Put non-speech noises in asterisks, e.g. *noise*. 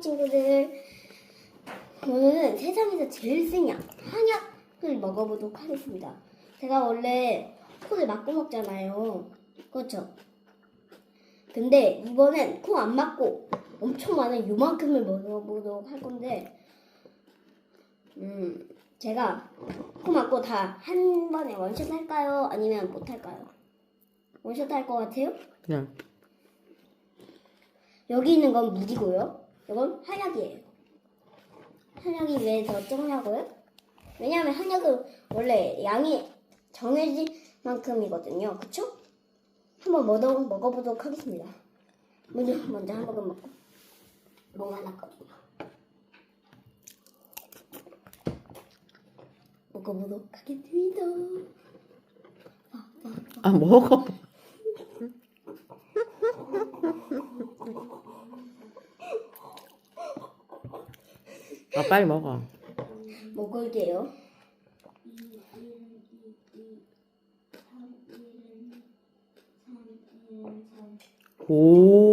안녕 친구들. 오늘은 세상에서 제일 센 약, 한약을 먹어보도록 하겠습니다. 제가 원래 코를 막고 먹잖아요. 그렇죠? 근데 이번엔 코 안 막고 엄청 많은 요만큼을 먹어보도록 할 건데, 음, 제가 코 막고 다 한 번에 원샷 할까요? 아니면 못 할까요? 원샷 할 것 같아요? 그냥 여기 있는 건 물이고요. 이건 한약이에요. 한약이 왜 더 적냐고요? 왜냐하면 한약은 원래 양이 정해진 만큼이거든요. 그쵸? 한번 먹어, 먹어보도록 하겠습니다. 먼저, 먼저 한 모금 먹고. 뭐가 났거든요. 먹어보도록 하겠습니다. 아 먹어. *laughs* 아 빨리 먹어. 먹을게요. 오.